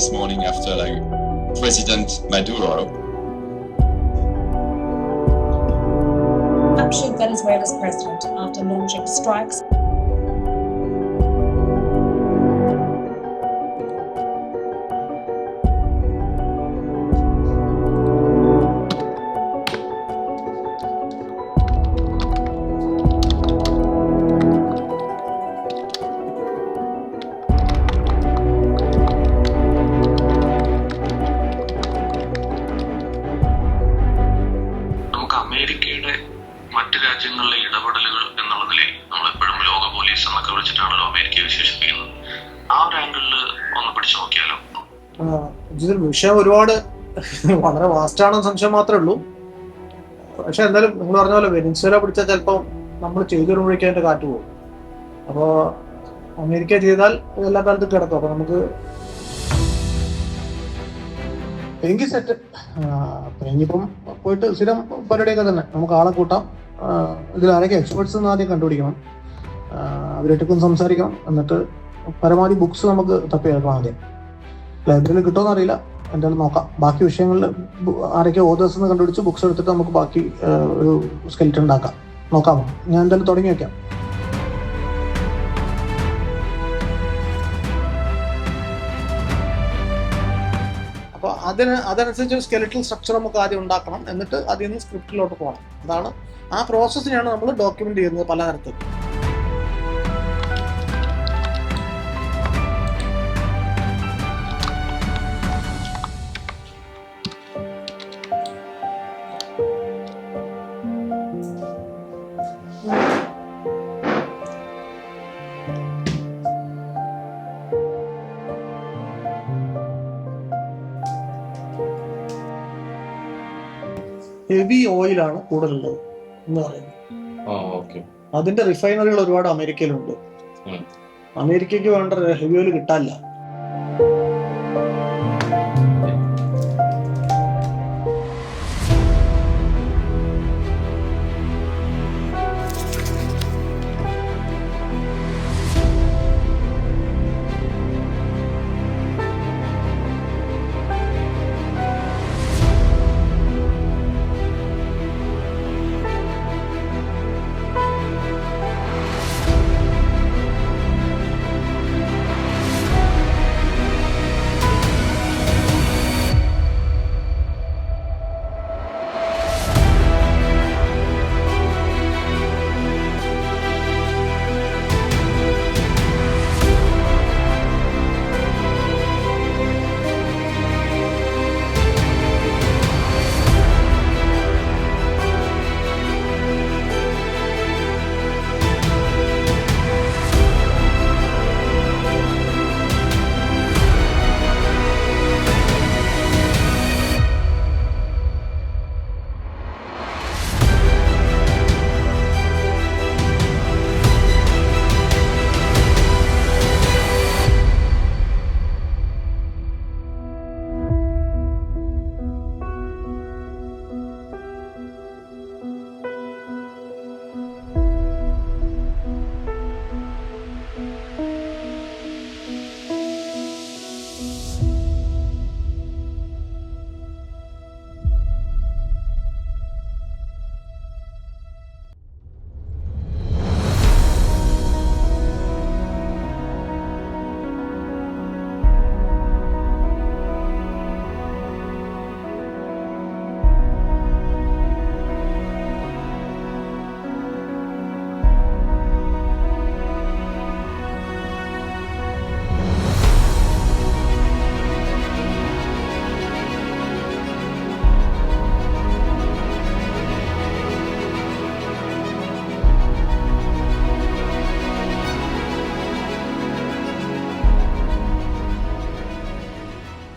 this morning after like President Maduro. captured Venezuela's president after launching strikes വിഷയം ഒരുപാട്. വളരെ vast ആണെന്ന് സംശയം മാത്രമേ ഉള്ളൂ. പക്ഷെ എന്തായാലും നിങ്ങൾ പറഞ്ഞ പോലെ വെനിൻസുല പിടിച്ചാൽ ചിലപ്പോൾ നമ്മൾ ചെയ്തു വരുമ്പോഴേക്കും അതിന്റെ കാറ്റ് പോകും. അപ്പോൾ അമേരിക്ക ചെയ്താൽ എല്ലാ കാലത്തും കിടക്കും. അപ്പൊ നമുക്ക് എങ്കിൽ സെറ്റ് പെങ്കിപ്പം പോയിട്ട് സ്ഥിരം പരിപാടിയൊക്കെ തന്നെ. നമുക്ക് ആളെ കൂട്ടാം. ഇതിൽ ആരൊക്കെ എക്സ്പെർട്സ് എന്ന് ആദ്യം കണ്ടുപിടിക്കണം. അവരായിട്ടൊക്കെ സംസാരിക്കണം. എന്നിട്ട് പരമാവധി ബുക്സ് നമുക്ക് തപ്പിയെടുക്കണം ആദ്യം. ലൈബ്രറിയിൽ കിട്ടുമോ അറിയില്ല. എന്തായാലും നോക്കാം. ബാക്കി വിഷയങ്ങളിൽ ആരൊക്കെ ഓതേഴ്സ് എന്ന് കണ്ടുപിടിച്ച് ബുക്സ് എടുത്തിട്ട് നമുക്ക് ബാക്കി ഒരു സ്കെൽറ്റ് ഉണ്ടാക്കാം. നോക്കാമോ ഞാൻ എന്തായാലും തുടങ്ങി വയ്ക്കാം അപ്പോൾ അതിന് അതനുസരിച്ച് ഒരു സ്കെലിറ്റൽ സ്ട്രക്ചർ നമുക്ക് ആദ്യം ഉണ്ടാക്കണം. എന്നിട്ട് അതിൽ നിന്ന് സ്ക്രിപ്റ്റിലോട്ട് പോകണം. അതാണ് ആ പ്രോസസ്സിനെയാണ് നമ്മൾ ഡോക്യുമെന്റ് ചെയ്യുന്നത് പലതരത്തിൽ. ഹെവി ഓയിലാണ് കൂടുതലുള്ളത് എന്ന് പറയുന്നത്. അതിന്റെ റിഫൈനറികൾ ഒരുപാട് അമേരിക്കയിലുണ്ട്. അമേരിക്കക്ക് അമേരിക്കയ്ക്ക് വേണ്ട ഹെവി ഓയിൽ കിട്ടാനില്ല.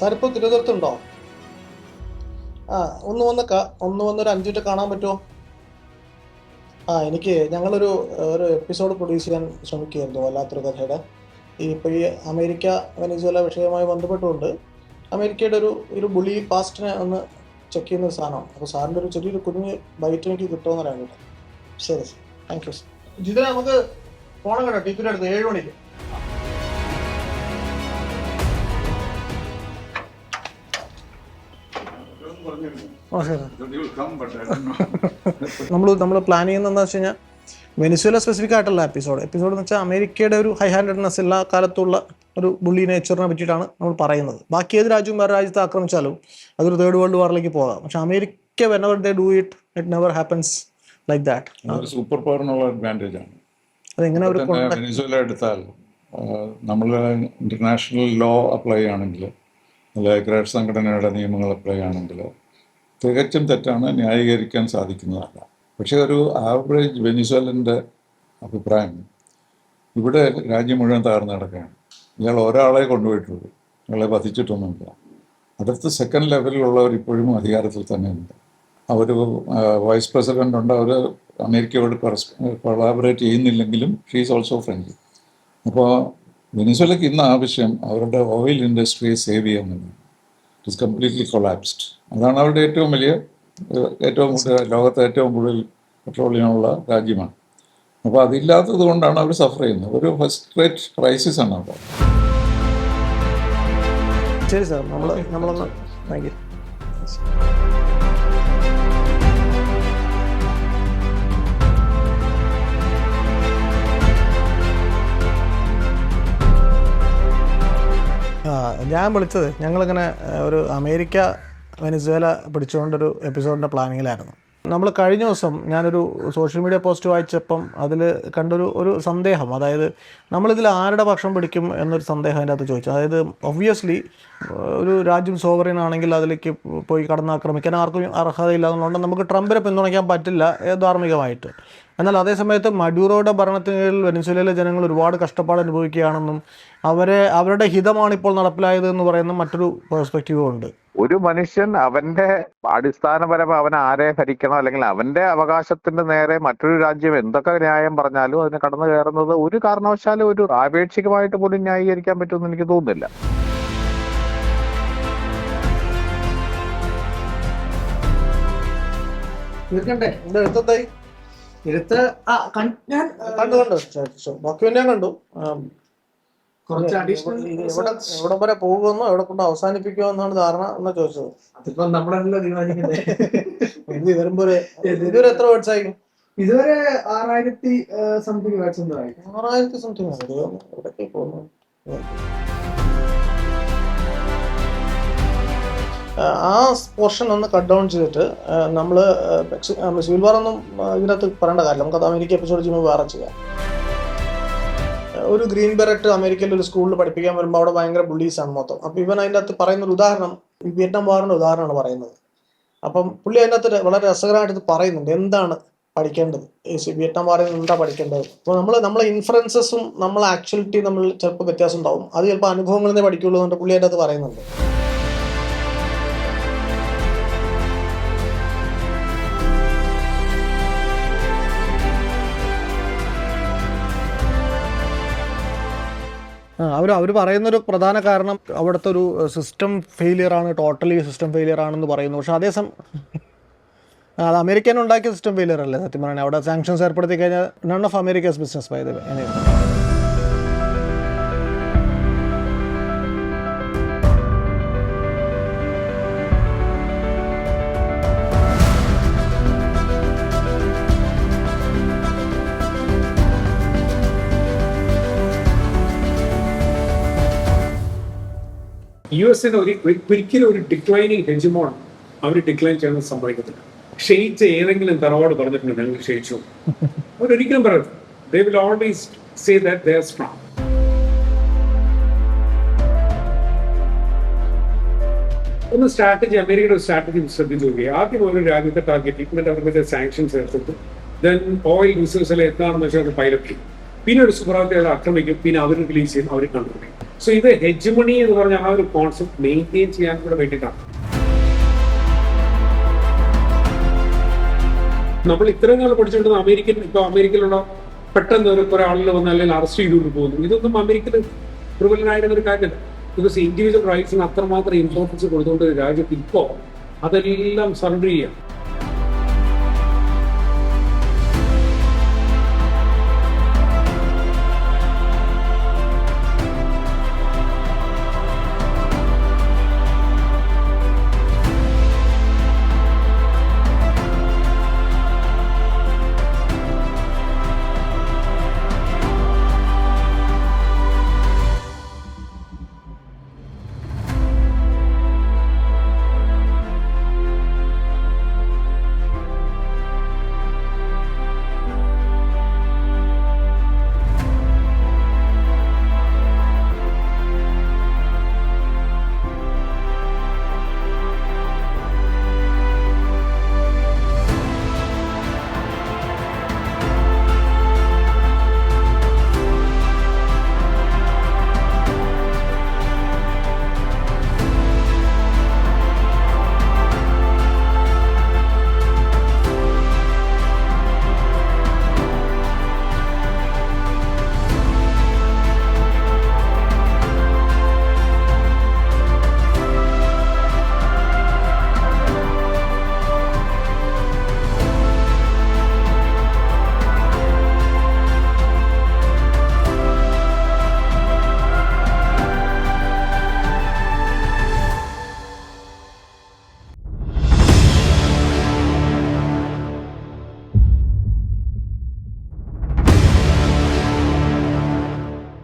സാറിപ്പോ തിരുവനന്തപുരത്തുണ്ടോ? ആ ഒന്ന് വന്ന് ഒന്ന് വന്ന് ഒരു അഞ്ചു മിനിറ്റ് കാണാൻ പറ്റുമോ? ആ എനിക്ക് ഞങ്ങളൊരു ഒരു എപ്പിസോഡ് പ്രൊഡ്യൂസ് ചെയ്യാൻ ശ്രമിക്കുകയായിരുന്നു വല്ലാത്തൊരു കഥയുടെ. ഈ ഇപ്പോൾ ഈ അമേരിക്ക വെനസ്വേല വിഷയവുമായി ബന്ധപ്പെട്ടുകൊണ്ട് അമേരിക്കയുടെ ഒരു ഒരു ബുളി പാസ്റ്റിനെ ഒന്ന് ചെക്ക് ചെയ്യുന്ന ഒരു സാധനമാണ്. അപ്പോൾ സാറിന്റെ ഒരു ചെറിയൊരു കുഞ്ഞ് ബൈറ്റ് എനിക്ക് കിട്ടുമെന്ന് പറയാൻ കേട്ടോ ശരി സാർ താങ്ക് യു സാർ നമുക്ക് പോണം കേട്ടോ ടീപ്പിന്റെ അടുത്ത് ഏഴ് മണിക്ക്. നമ്മൾ നമ്മൾ പ്ലാൻ ചെയ്യുന്നതെന്ന് വെച്ച് കഴിഞ്ഞാൽ വെനിസ്വേല സ്പെസിഫിക് ആയിട്ടുള്ള എപ്പിസോഡ് എപ്പിസോഡ് എന്ന് വെച്ചാൽ അമേരിക്കയുടെ ഒരു ഹൈ ഹാൻഡഡ്നെസ് എല്ലാ കാലത്തുള്ള ഒരു ബുള്ളി നേച്ചറിനെ പറ്റിയിട്ടാണ് നമ്മൾ പറയുന്നത്. ബാക്കി ഏത് രാജ്യവും വേറെ രാജ്യത്തെ ആക്രമിച്ചാലും അതൊരു തേർഡ് വേൾഡ് വാറിലേക്ക് പോകാം. പക്ഷെ America whenever they do it it never happens like that super പവറിനുള്ള advantage ആണ്. അതെങ്ങനെ ഒരു വെനിസ്വേല എടുത്താൽ നമ്മൾ ഇന്റർനാഷണൽ ലോ അപ്ലൈ ആണെങ്കിൽ അല്ല ഐക്യരാഷ്ട്ര സംഘടനയുടെ നിയമങ്ങൾ അപ്ലൈ ആണെങ്കിൽ തികച്ചും തെറ്റാണ് ന്യായീകരിക്കാൻ സാധിക്കുന്നതല്ല. പക്ഷേ ഒരു ആവറേജ് വെനിസ്വലന്റെ അഭിപ്രായം ഇവിടെ രാജ്യം മുഴുവൻ തകർന്നു കിടക്കുകയാണ്. ഇയാൾ ഒരാളെ കൊണ്ടുപോയിട്ടുള്ളൂ ഇയാളെ വധിച്ചിട്ടൊന്നുമില്ല. അടുത്ത സെക്കൻഡ് ലെവലിലുള്ളവർ ഇപ്പോഴും അധികാരത്തിൽ തന്നെയുണ്ട്. അവർ വൈസ് പ്രസിഡന്റ് ഉണ്ട് അവർ അമേരിക്കയോട് കൊളാബറേറ്റ് ചെയ്യുന്നില്ലെങ്കിലും ഷീസ് ഓൾസോ ഫ്രണ്ട്ലി അപ്പോൾ വെനിസ്വലയ്ക്ക് ഇന്ന് ആവശ്യം അവരുടെ ഓയിൽ ഇൻഡസ്ട്രിയെ സേവ് ചെയ്യാന്നുള്ളത് ഇറ്റ് ഇസ് കംപ്ലീറ്റ്ലി കൊളാപ്സ്ഡ് അതാണ് അവരുടെ ഏറ്റവും വലിയ ഏറ്റവും കൂടുതൽ ലോകത്തെ ഏറ്റവും കൂടുതൽ പെട്രോളിയമുള്ള രാജ്യമാണ്. അപ്പോൾ അതില്ലാത്തത് കൊണ്ടാണ് അവർ സഫർ ചെയ്യുന്നത്. ഒരു ഫസ്റ്റ് റേറ്റ് ക്രൈസിസ് ആണ് അപ്പോൾ ശരി സാർ നമ്മൾ നമ്മളൊന്ന് താങ്ക് യു ഞാൻ വിളിച്ചത് ഞങ്ങളിങ്ങനെ ഒരു അമേരിക്ക വെനിസ്വേല പിടിച്ചുകൊണ്ടൊരു എപ്പിസോഡിന്റെ പ്ലാനിങ്ങിലായിരുന്നു. നമ്മൾ കഴിഞ്ഞ ദിവസം ഞാനൊരു സോഷ്യൽ മീഡിയ പോസ്റ്റ് വായിച്ചപ്പം അതിൽ കണ്ടൊരു ഒരു സന്ദേഹം. അതായത് നമ്മളിതിൽ ആരുടെ പക്ഷം പിടിക്കും എന്നൊരു സന്ദേഹം അതിന്റെ അകത്ത് ചോദിച്ചു. അതായത് ഒബ്വിയസ്ലി ഒരു രാജ്യം സോവറിൻ ആണെങ്കിൽ അതിലേക്ക് പോയി കടന്നാക്രമിക്കാൻ ആർക്കും അർഹതയില്ല എന്നുള്ളത് നമുക്ക് ട്രംപിനെ പിന്തുണയ്ക്കാൻ പറ്റില്ല ധാർമ്മികമായിട്ട്. എന്നാൽ അതേസമയത്ത് മഡ്യൂറോയുടെ ഭരണത്തിന് കീഴിൽ വെനിസ്വേലയിലെ ജനങ്ങൾ ഒരുപാട് കഷ്ടപ്പാട് അനുഭവിക്കുകയാണെന്നും അവരെ അവരുടെ ഹിതമാണ് ഇപ്പോൾ നടപ്പിലായത് എന്ന് പറയുന്ന മറ്റൊരു പേഴ്സ്പെക്റ്റീവും ഉണ്ട്. ഒരു മനുഷ്യൻ അവന്റെ അടിസ്ഥാനപരമായി അവൻ ആരെ ഭരിക്കണം അല്ലെങ്കിൽ അവന്റെ അവകാശത്തിന്റെ നേരെ മറ്റൊരു രാജ്യം എന്തൊക്കെ ന്യായം പറഞ്ഞാലും അതിന് കടന്നു കയറുന്നത് ഒരു കാരണവശാലും ഒരു ആപേക്ഷികമായിട്ട് പോലും ന്യായീകരിക്കാൻ പറ്റുമെന്ന് എനിക്ക് തോന്നുന്നില്ല. തീർക്കണ്ടേ എന്താ എഴുത്തത്തായി എഴുത്ത് ഞാൻ കണ്ടു കണ്ടു ഡോക്യുമെന്റ് ഞാൻ കണ്ടു. കുറച്ച് അഡീഷണൽ എവിടെ വരെ പോകുമെന്നോ എവിടെ കൊണ്ട് അവസാനിപ്പിക്കുമോ എന്നാണ് ധാരണ എന്നാ ചോദിച്ചത്. അതിപ്പോ നമ്മളല്ലോ തീരുമാനിക്കുന്നത് ഇത് വരുമ്പോ ഇതുവരെ എത്ര വേർഡ്സ് ആയി? ഇതുവരെ ആറായിരത്തി സംതിങ് വേർഡ്സ് ആറായിരത്തി സംതിങ് എവിടേക്ക് പോകുന്നു ആ പോർഷൻ ഒന്ന് കട്ട് ഡൗൺ ചെയ്തിട്ട് നമ്മൾ സിവിൽ വാർ ഒന്നും ഇതിനകത്ത് പറയേണ്ട കാര്യം നമുക്കത് അമേരിക്ക എപ്പിസോഡ് ചെയ്യുമ്പോൾ വേറെ ചെയ്യാം. ഒരു ഗ്രീൻ ബെററ്റ് അമേരിക്കയിൽ ഒരു സ്കൂളിൽ പഠിപ്പിക്കാൻ വരുമ്പോൾ അവിടെ ഭയങ്കര ബുള്ളീസാണ് മൊത്തം. അപ്പം ഇവൻ അതിന്റെ അകത്ത് പറയുന്ന ഒരു ഉദാഹരണം ഈ വിയറ്റ്നാം വാറിന്റെ ഉദാഹരണമാണ് പറയുന്നത്. അപ്പം പുള്ളി അതിന്റെ അകത്ത് വളരെ രസകരമായിട്ട് പറയുന്നുണ്ട്. എന്താണ് പഠിക്കേണ്ടത്? വിയറ്റ്നാം വാറിൽ നിന്ന് എന്താ പഠിക്കേണ്ടത്? അപ്പോൾ നമ്മൾ നമ്മളെ ഇൻഫറൻസസും നമ്മളെ ആക്ച്വാലിറ്റി നമ്മൾ ചിലപ്പോൾ വ്യത്യാസം ഉണ്ടാവും. അത് ചിലപ്പോൾ അനുഭവങ്ങളിൽ നിന്നേ പഠിക്കുള്ളൂ പുള്ളി അതിന്റെ അകത്ത് പറയുന്നുണ്ട്. അവർ അവർ പറയുന്നൊരു പ്രധാന കാരണം അവിടുത്തെ ഒരു സിസ്റ്റം ഫെയിലിയർ ആണ് ടോട്ടലി സിസ്റ്റം ഫെയിലിയർ ആണെന്ന് പറയുന്നു. പക്ഷെ അതേസം അത് അമേരിക്കൻ ഉണ്ടാക്കിയ സിസ്റ്റം ഫെയിലിയർ അല്ലേ സത്യം പറയുന്നത് അവിടെ സാങ്ഷൻസ് ഏർപ്പെടുത്തി കഴിഞ്ഞാൽ none of America's business by the U എസിന് ഒരു ഒരിക്കലും ഒരു ഡിക്ലൈനിങ് ഹെജിമോൺ അവർ ഡിക്ലൈൻ ചെയ്യുന്നത് സംഭവിക്കത്തില്ല ക്ഷയിച്ച ഏതെങ്കിലും തറവാട് പറഞ്ഞിട്ടുണ്ട്? ഞങ്ങൾ ക്ഷയിച്ചു. അവരൊരിക്കലും പറയരുത്. They will always say that strong ഒന്ന് സ്ട്രാറ്റജി അമേരിക്കയുടെ സ്ട്രാറ്റജി ശ്രദ്ധിച്ചു നോക്കി ആദ്യം ഒരു രാജ്യത്തെ ടാർഗറ്റ് ഇപ്പം അവർക്ക് സാങ്ഷൻസ് ഏർപ്പെട്ടു ദെൻ ഓയിൽ റിസോഴ്സിൽ എന്താണെന്ന് വെച്ചാൽ പൈലറ്റ് ചെയ്യും പിന്നെ ഒരു സുപ്രാന്തികൾ ആക്രമിക്കും. പിന്നെ അവർ റിലീസ് ചെയ്യും അവർ കണ്ടുപിടിക്കും. സോ ഇത് ഹെജ്മണി എന്ന് പറഞ്ഞ ആ ഒരു കോൺസെപ്റ്റ് മെയിന്റെയിൻ ചെയ്യാൻ കൂടെ വേണ്ടിയിട്ടാണ്. നമ്മൾ ഇത്രയും നാൾ പഠിച്ചുകൊണ്ടിരുന്ന അമേരിക്കൻ ഇപ്പൊ അമേരിക്കയിലുള്ള പെട്ടെന്ന് ഒരു കുറെ ആളുകൾ വന്ന് അല്ലെങ്കിൽ അറസ്റ്റ് ചെയ്തുകൊണ്ട് പോകുന്നു. ഇതൊന്നും അമേരിക്കയിൽ പ്രിവലനായിരുന്ന ഒരു കാര്യമല്ല. ബിക്കോസ് ഇൻഡിവിജ്വൽ റൈറ്റ്സിന് അത്രമാത്രം ഇമ്പോർട്ടൻസ് കൊടുത്തുകൊണ്ട് രാജ്യത്ത് ഇപ്പോ അതെല്ലാം സറണ്ടർ ചെയ്യാം.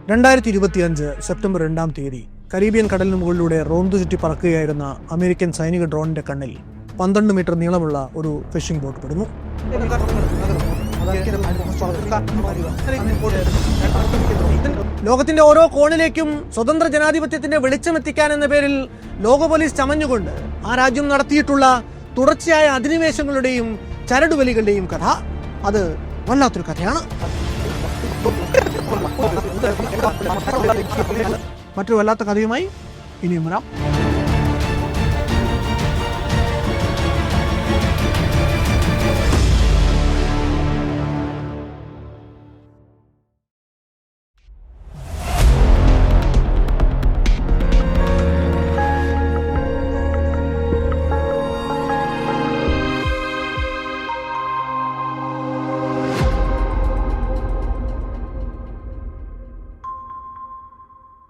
രണ്ടായിരത്തി ഇരുപത്തിയഞ്ച് സെപ്റ്റംബർ രണ്ടാം തീയതി കരീബിയൻ കടലിന് മുകളിലൂടെ റോന്തു ചുറ്റി പറക്കുകയായിരുന്ന അമേരിക്കൻ സൈനിക ഡ്രോണിന്റെ കണ്ണിൽ പന്ത്രണ്ട് മീറ്റർ നീളമുള്ള ഒരു ഫിഷിംഗ് ബോട്ട് പെടുന്നു. ലോകത്തിന്റെ ഓരോ കോണിലേക്കും സ്വതന്ത്ര ജനാധിപത്യത്തിന്റെ വെളിച്ചമെത്തിക്കാൻ എന്ന പേരിൽ ലോക പോലീസ് ചമഞ്ഞുകൊണ്ട് ആ രാജ്യം നടത്തിയിട്ടുള്ള തുടർച്ചയായ അധിനിവേശങ്ങളുടെയും ചരടുവലികളുടെയും കഥ. അത് വല്ലാത്തൊരു കഥയാണ്. മറ്റൊരു വല്ലാത്ത കഥയുമായി ഇനിയും വരാം.